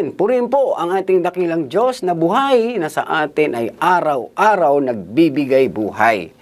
Amen. Purihin po ang ating dakilang Diyos na buhay na sa atin ay araw-araw nagbibigay buhay.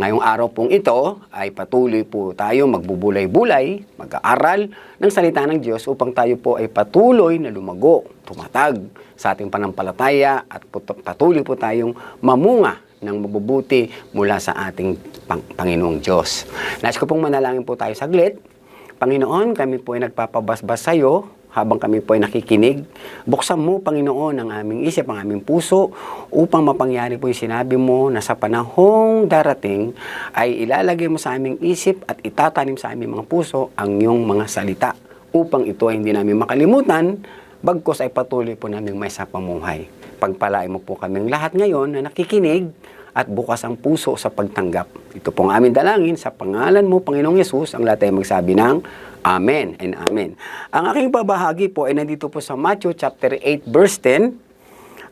Ngayong araw pong ito ay patuloy po tayo magbubulay-bulay, mag-aaral ng salita ng Diyos upang tayo po ay patuloy na lumago, tumatag sa ating panampalataya at patuloy po tayong mamunga ng mabubuti mula sa ating Pang- Panginoong Diyos. Nais ko pong manalangin po tayo saglit. Panginoon, kami po ay nagpapabasbas sa iyo habang kami po ay nakikinig. Buksan mo, Panginoon, ang aming isip, ang aming puso upang mapangyari po yung sinabi mo na sa panahong darating ay ilalagay mo sa aming isip at itatanim sa aming mga puso ang iyong mga salita upang ito ay hindi namin makalimutan bagkos ay patuloy po namin may sa pamuhay. Pagpalain mo po kaming lahat ngayon na nakikinig at bukas ang puso sa pagtanggap. Ito pong aming dalangin sa pangalan mo, Panginoong Yesus, ang lahat ay magsabi ng Amen and Amen. Ang aking babahagi po ay nandito po sa Matthew chapter 8 verse 10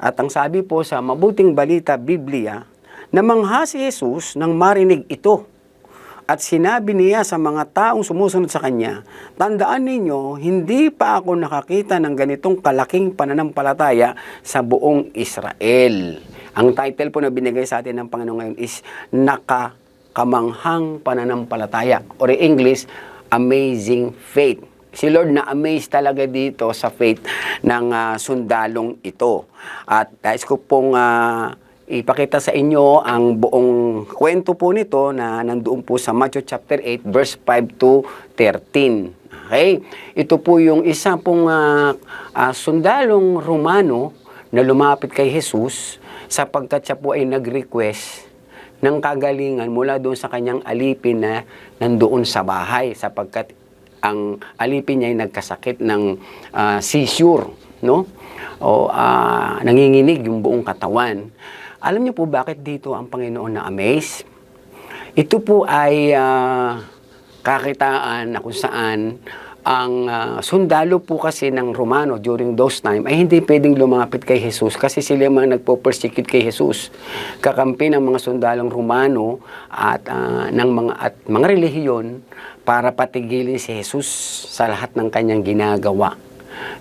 at ang sabi po sa Mabuting Balita Biblia, namangha si Jesus nang marinig ito at sinabi niya sa mga taong sumusunod sa kanya, Tandaan ninyo, hindi pa ako nakakita ng ganitong kalaking pananampalataya sa buong Israel. Ang title po na binigay sa atin ng Panginoon ngayon is Nakakamanghang Pananampalataya or in English, Amazing Faith. Si Lord na amazed talaga dito sa faith ng ah, sundalong ito. At nais ko pong ah, ipakita sa inyo ang buong kwento po nito na nandoon po sa Matthew chapter 8 verse 5 to 13. Okay? Ito po yung isa pong ah, ah, sundalong Romano na lumapit kay Jesus sapagkat siya po ay nag-request ng kagalingan mula doon sa kanyang alipin na nandoon sa bahay sapagkat ang alipin niya ay nagkasakit ng ah, seizure, no? O ah, nanginginig yung buong katawan. Alam niyo po bakit dito ang Panginoon na amaze? Ito po ay ah, kakitaan na kung saan ang ah, sundalo po kasi ng Romano during those time ay hindi pwedeng lumapit kay Jesus kasi sila yung mga nagpo-persecute kay Jesus. Kakampi ng mga sundalong Romano at ah, ng mga at mga relihiyon para patigilin si Jesus sa lahat ng kanyang ginagawa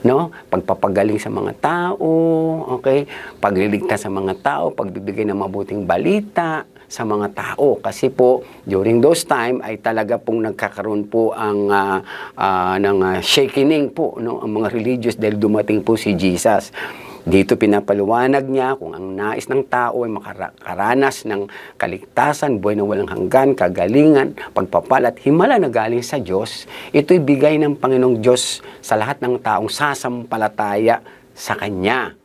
no? Pagpapagaling sa mga tao, okay? Pagliligtas sa mga tao, pagbibigay ng mabuting balita sa mga tao kasi po during those time ay talaga pong nagkakaroon po ang ah, ah, ng ah, shakening po no ang mga religious dahil dumating po si Jesus. Dito pinapaliwanag niya kung ang nais ng tao ay makaranas ng kaligtasan, buhay na walang hanggan, kagalingan, pagpapala at himala na galing sa Diyos, ito'y bigay ng Panginoong Diyos sa lahat ng taong sasampalataya sa Kanya.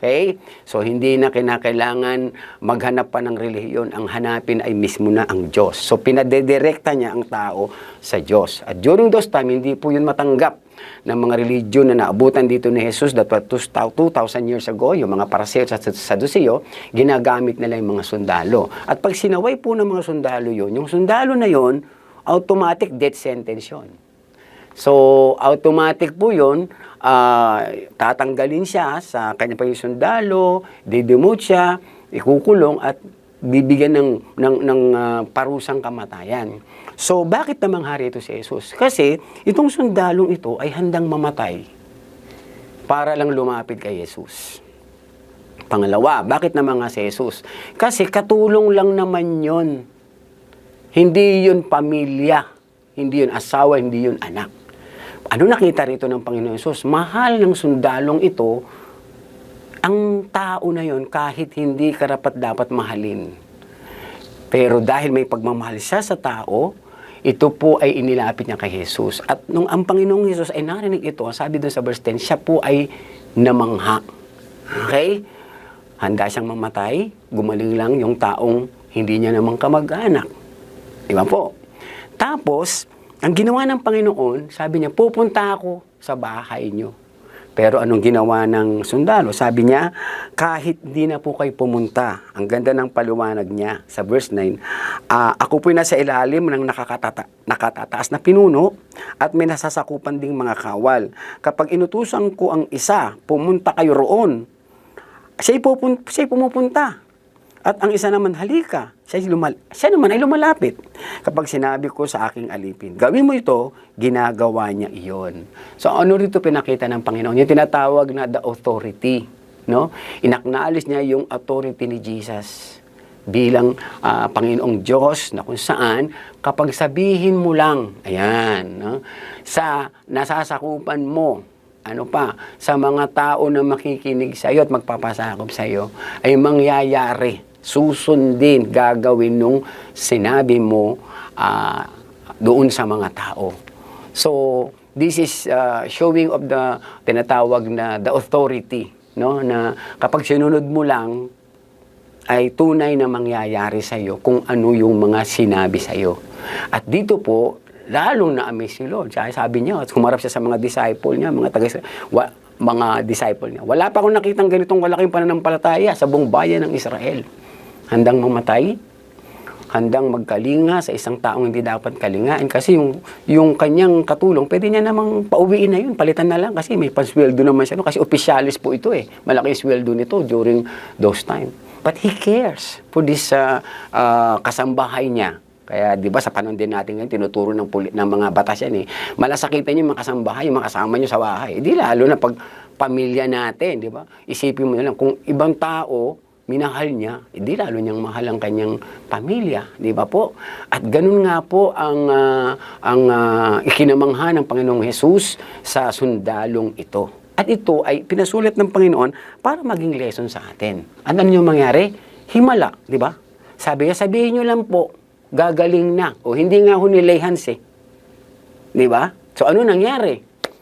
Okay? So, hindi na kinakailangan maghanap pa ng relihiyon. Ang hanapin ay mismo na ang Diyos. So, pinadedirekta niya ang tao sa Diyos. At during those time, hindi po yun matanggap ng mga religion na naabutan dito ni Jesus was 2,000 years ago, yung mga Paraseo at Saduseo, ginagamit nila yung mga sundalo. At pag sinaway po ng mga sundalo yun, yung sundalo na yun, automatic death sentence yun. So, automatic po yun, ah, tatanggalin siya sa kanya pa yung sundalo, didemote siya, ikukulong at bibigyan ng, ng, ng ah, parusang kamatayan. So, bakit namang hari ito si Jesus? Kasi, itong sundalong ito ay handang mamatay para lang lumapit kay Jesus. Pangalawa, bakit naman nga si Jesus? Kasi katulong lang naman yon. Hindi yun pamilya, hindi yun asawa, hindi yun anak. Ano nakita rito ng Panginoon Yesus? Mahal ng sundalong ito ang tao na yon kahit hindi karapat dapat mahalin. Pero dahil may pagmamahal siya sa tao, ito po ay inilapit niya kay Jesus. At nung ang Panginoong Jesus ay narinig ito, sabi doon sa verse 10, siya po ay namangha. Okay? Handa siyang mamatay, gumaling lang yung taong hindi niya namang kamag-anak. Di ba po? Tapos, ang ginawa ng Panginoon, sabi niya, pupunta ako sa bahay niyo. Pero anong ginawa ng sundalo? Sabi niya, kahit di na po kayo pumunta, ang ganda ng paliwanag niya sa verse 9, "Ah, ako po'y nasa ilalim ng nakakatata- nakatataas na pinuno at may nasasakupan ding mga kawal. Kapag inutusan ko ang isa, pumunta kayo roon, siya'y, pupun- siya'y pumupunta. At ang isa naman, halika. Siya, lumal siya naman ay lumalapit. Kapag sinabi ko sa aking alipin, gawin mo ito, ginagawa niya iyon. So ano rito pinakita ng Panginoon? Yung tinatawag na the authority. No? Inaknaalis niya yung authority ni Jesus bilang ah, Panginoong Diyos na kung saan kapag sabihin mo lang, ayan, no? sa nasasakupan mo, ano pa, sa mga tao na makikinig sa iyo at magpapasakop sa iyo, ay mangyayari, susundin, gagawin nung sinabi mo ah, doon sa mga tao. So, this is ah, showing of the tinatawag na the authority, no? Na kapag sinunod mo lang, ay tunay na mangyayari sa iyo kung ano yung mga sinabi sa iyo. At dito po, lalong na-amaze si Lord. Kaya sabi niya, at humarap siya sa mga disciple niya, mga taga wa, mga disciple niya. Wala pa akong nakitang ganitong kalaking pananampalataya sa buong bayan ng Israel. Handang mamatay, handang magkalinga sa isang taong hindi dapat kalingain kasi yung yung kanyang katulong pwede niya namang pauwiin na yun palitan na lang kasi may pansweldo naman siya no? kasi opisyalis po ito eh malaki sweldo nito during those time but he cares for this uh, uh, kasambahay niya kaya 'di ba sa panahon din natin ngayon tinuturo ng puli, ng mga batas yan eh. Malasakitan yung mga kasambahay, yung mga kasama niyo sa bahay. Di lalo na pag pamilya natin, 'di ba? Isipin mo na lang kung ibang tao minahal niya, hindi lalo niyang mahal ang kanyang pamilya, di ba po? At ganun nga po ang ah, ang ah, ikinamangha ng Panginoong Hesus sa sundalong ito. At ito ay pinasulit ng Panginoon para maging lesson sa atin. Ano niyo mangyari? Himala, di ba? Sabi niya, sabihin niyo lang po, gagaling na. O hindi nga ho ni Lay Hans eh. Di ba? So ano nangyari?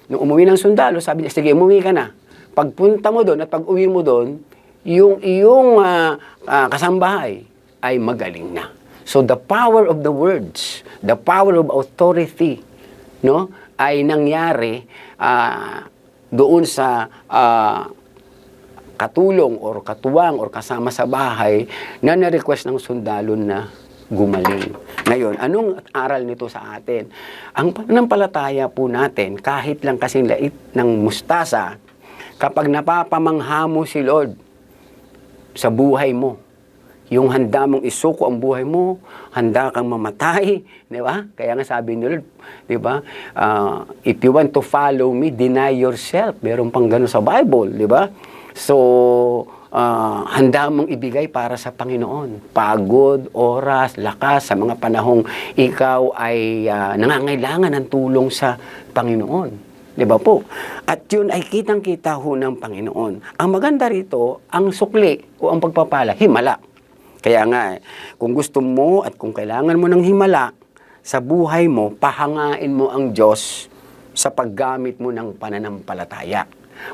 Nung umuwi ng sundalo, sabi niya, sige, umuwi ka na. Pagpunta mo doon at pag uwi mo doon, yung iyong ah, ah, kasambahay ay magaling na. So the power of the words, the power of authority, no, ay nangyari ah, doon sa ah, katulong or katuwang or kasama sa bahay na na-request ng sundalo na gumaling. Ngayon, anong aral nito sa atin? Ang pananampalataya po natin, kahit lang kasing lait ng mustasa, kapag napapamangha mo si Lord sa buhay mo, yung handa mong isuko ang buhay mo, handa kang mamatay, di ba? Kaya nga sabi ni Lord, di ba? Ah, if you want to follow me, deny yourself. Meron pang gano'n sa Bible, di ba? So, ah, handa mong ibigay para sa Panginoon. Pagod, oras, lakas sa mga panahong ikaw ay ah, nangangailangan ng tulong sa Panginoon. Di ba po? At yun ay kitang-kita ho ng Panginoon. Ang maganda rito, ang sukli o ang pagpapala, himala. Kaya nga, kung gusto mo at kung kailangan mo ng himala sa buhay mo, pahangain mo ang Diyos sa paggamit mo ng pananampalataya.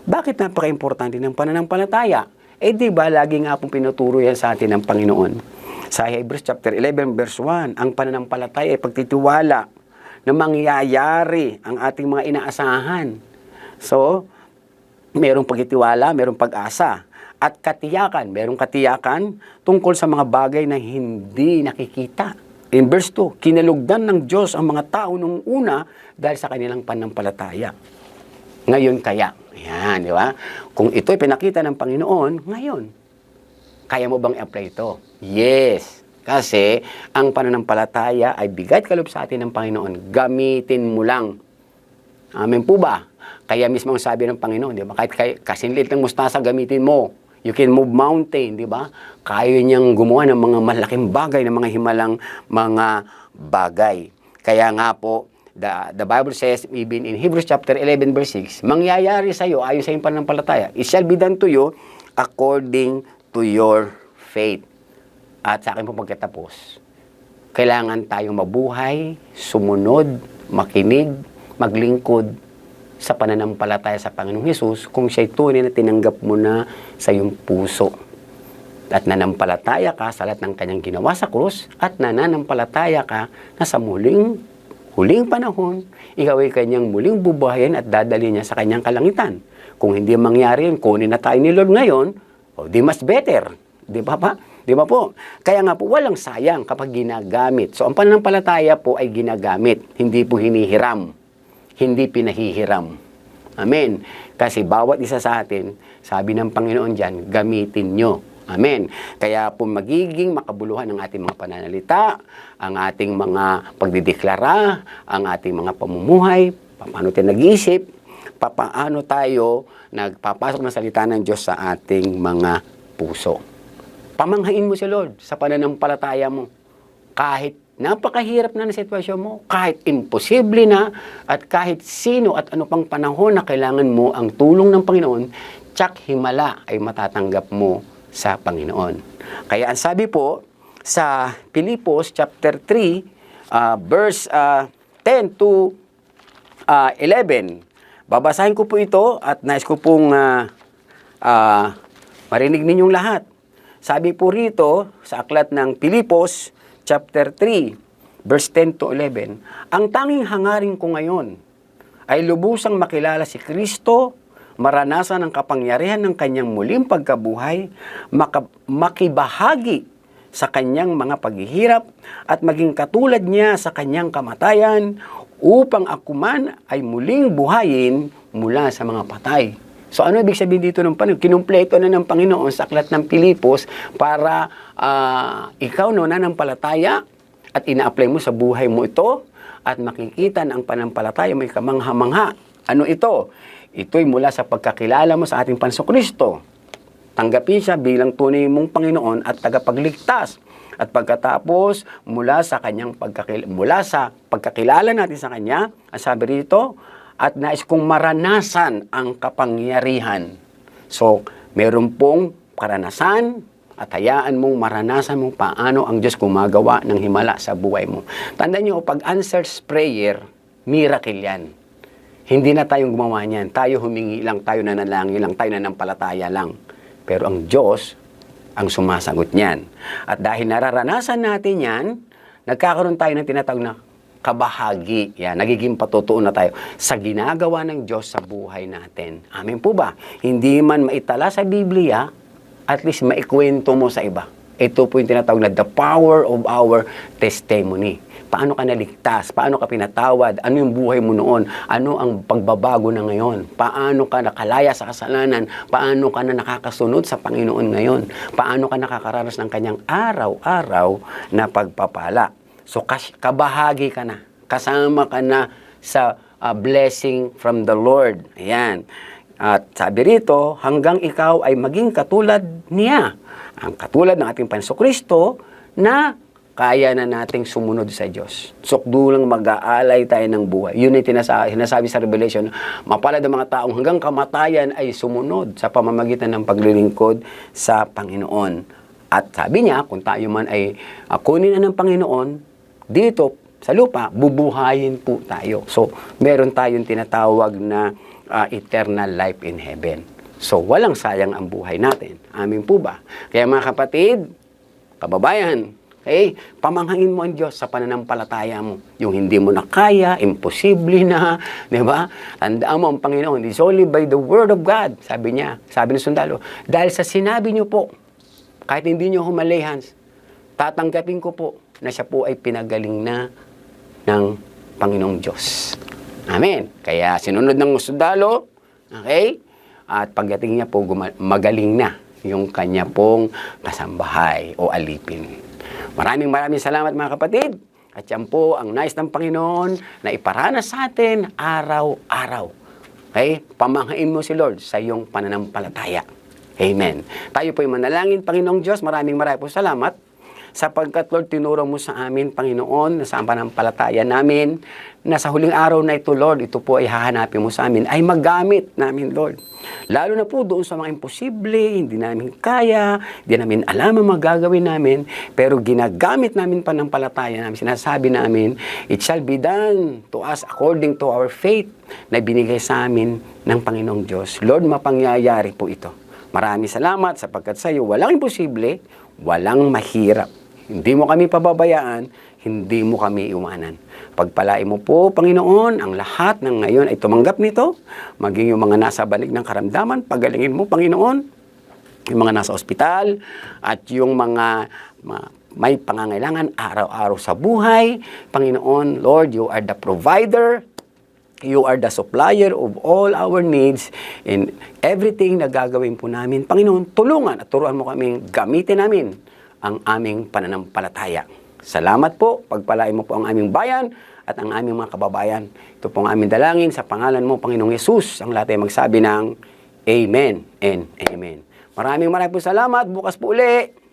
Bakit napaka-importante ng pananampalataya? Eh di ba, lagi nga pong pinuturo yan sa atin ng Panginoon. Sa Hebrews chapter 11 verse 1, ang pananampalataya ay pagtitiwala na mangyayari ang ating mga inaasahan. So, merong pagtitiwala, merong pag-asa. At katiyakan, merong katiyakan tungkol sa mga bagay na hindi nakikita. In verse 2, kinalugdan ng Diyos ang mga tao nung una dahil sa kanilang panampalataya. Ngayon kaya, yan, di ba? Kung ito'y pinakita ng Panginoon, ngayon, kaya mo bang i-apply ito? Yes. Kasi ang pananampalataya ay bigay kaloob sa atin ng Panginoon. Gamitin mo lang. Amen po ba? Kaya mismo ang sabi ng Panginoon, di ba? Kahit kay, kasinlit ng mustasa, gamitin mo. You can move mountain, di ba? Kaya niyang gumawa ng mga malaking bagay, ng mga himalang mga bagay. Kaya nga po, the, the Bible says, even in Hebrews chapter 11 verse 6, mangyayari sa iyo ayon sa iyong pananampalataya. It shall be done to you according to your faith. At sa akin po pagkatapos, kailangan tayong mabuhay, sumunod, makinig, maglingkod sa pananampalataya sa Panginoong Hesus kung siya'y tunay na tinanggap mo na sa iyong puso. At nananampalataya ka sa lahat ng kanyang ginawa sa krus at nananampalataya ka na sa muling huling panahon, ikaw ay kanyang muling bubuhayin at dadali niya sa kanyang kalangitan. Kung hindi mangyari yun, kunin na tayo ni Lord ngayon, o di mas better. Di ba pa? Di ba po? Kaya nga po, walang sayang kapag ginagamit. So, ang pananampalataya po ay ginagamit, hindi po hinihiram. Hindi pinahihiram. Amen. Kasi bawat isa sa atin, sabi ng Panginoon dyan, gamitin nyo. Amen. Kaya po magiging makabuluhan ang ating mga pananalita, ang ating mga pagdideklara, ang ating mga pamumuhay, paano tayo nag-iisip, paano tayo nagpapasok ng salita ng Diyos sa ating mga puso. Pamanghain mo si Lord sa pananampalataya mo. Kahit napakahirap na na sitwasyon mo, kahit imposible na, at kahit sino at ano pang panahon na kailangan mo ang tulong ng Panginoon, tsak himala ay matatanggap mo sa Panginoon. Kaya ang sabi po sa Pilipos chapter 3, ah, verse ah, 10 to ah, 11, babasahin ko po ito at nais ko pong ah, ah, marinig ninyong lahat. Sabi po rito sa aklat ng Pilipos chapter 3 verse 10 to 11, ang tanging hangarin ko ngayon ay lubusang makilala si Kristo, maranasan ang kapangyarihan ng kanyang muling pagkabuhay, maka- makibahagi sa kanyang mga paghihirap at maging katulad niya sa kanyang kamatayan upang ako man ay muling buhayin mula sa mga patay. So ano ibig sabihin dito ng Panginoon? Kinumpleto na ng Panginoon sa aklat ng Pilipos para ah, ikaw no nanampalataya at ina-apply mo sa buhay mo ito at makikita na ang panampalataya may kamangha-mangha. Ano ito? Ito'y mula sa pagkakilala mo sa ating Panso Kristo. Tanggapin siya bilang tunay mong Panginoon at tagapagligtas. At pagkatapos, mula sa kanyang pagkakil mula sa pagkakilala natin sa kanya, ang sabi rito, at nais kong maranasan ang kapangyarihan. So, meron pong karanasan at hayaan mong maranasan mo paano ang Diyos gumagawa ng himala sa buhay mo. Tandaan nyo, pag answers prayer, miracle yan. Hindi na tayong gumawa niyan. Tayo humingi lang, tayo nanalangin lang, tayo nanampalataya lang. Pero ang Diyos ang sumasagot niyan. At dahil nararanasan natin yan, nagkakaroon tayo ng tinatawag na kabahagi. Yan, nagiging patutuo na tayo sa ginagawa ng Diyos sa buhay natin. Amen po ba? Hindi man maitala sa Biblia, at least maikwento mo sa iba. Ito po yung tinatawag na the power of our testimony. Paano ka naligtas? Paano ka pinatawad? Ano yung buhay mo noon? Ano ang pagbabago na ngayon? Paano ka nakalaya sa kasalanan? Paano ka na nakakasunod sa Panginoon ngayon? Paano ka nakakaranas ng kanyang araw-araw na pagpapala? So kabahagi ka na. Kasama ka na sa uh, blessing from the Lord. Ayan. At sabi rito, hanggang ikaw ay maging katulad niya. Ang katulad ng ating Panso Kristo na kaya na nating sumunod sa Diyos. Sukdulang mag-aalay tayo ng buhay. Yun ay tinasa- sinasabi sa Revelation, mapalad ang mga taong hanggang kamatayan ay sumunod sa pamamagitan ng paglilingkod sa Panginoon. At sabi niya, kung tayo man ay uh, kunin na ng Panginoon, dito sa lupa, bubuhayin po tayo. So, meron tayong tinatawag na uh, eternal life in heaven. So, walang sayang ang buhay natin. Amin po ba? Kaya mga kapatid, kababayan, okay, pamanghain mo ang Diyos sa pananampalataya mo. Yung hindi mo na kaya, imposible na, di ba? Tandaan mo ang Panginoon, it's only by the word of God, sabi niya, sabi ng sundalo. Dahil sa sinabi niyo po, kahit hindi niyo humalihans, tatanggapin ko po na siya po ay pinagaling na ng Panginoong Diyos. Amen. Kaya sinunod ng sundalo, okay? At pagdating niya po, magaling na yung kanya pong kasambahay o alipin. Maraming maraming salamat mga kapatid. At yan po ang nais ng Panginoon na iparanas sa atin araw-araw. Okay? Pamanghain mo si Lord sa iyong pananampalataya. Amen. Tayo po ay manalangin, Panginoong Diyos. Maraming maraming po salamat sapagkat Lord, tinuro mo sa amin, Panginoon, na sa panampalataya namin, na sa huling araw na ito, Lord, ito po ay hahanapin mo sa amin, ay magamit namin, Lord. Lalo na po doon sa mga imposible, hindi namin kaya, hindi namin alam ang magagawin namin, pero ginagamit namin panampalataya namin, sinasabi namin, it shall be done to us according to our faith na binigay sa amin ng Panginoong Diyos. Lord, mapangyayari po ito. Maraming salamat sapagkat sa iyo walang imposible, walang mahirap. Hindi mo kami pababayaan, hindi mo kami iwanan. Pagpalain mo po, Panginoon, ang lahat ng ngayon ay tumanggap nito, maging yung mga nasa balik ng karamdaman, pagalingin mo, Panginoon, yung mga nasa ospital at yung mga, ma- may pangangailangan araw-araw sa buhay. Panginoon, Lord, you are the provider. You are the supplier of all our needs and everything na gagawin po namin. Panginoon, tulungan at turuan mo kaming gamitin namin ang aming pananampalataya. Salamat po, pagpalain mo po ang aming bayan at ang aming mga kababayan. Ito po ang aming dalangin sa pangalan mo, Panginoong Yesus. Ang lahat ay magsabi ng Amen and Amen. Maraming maraming po salamat. Bukas po uli.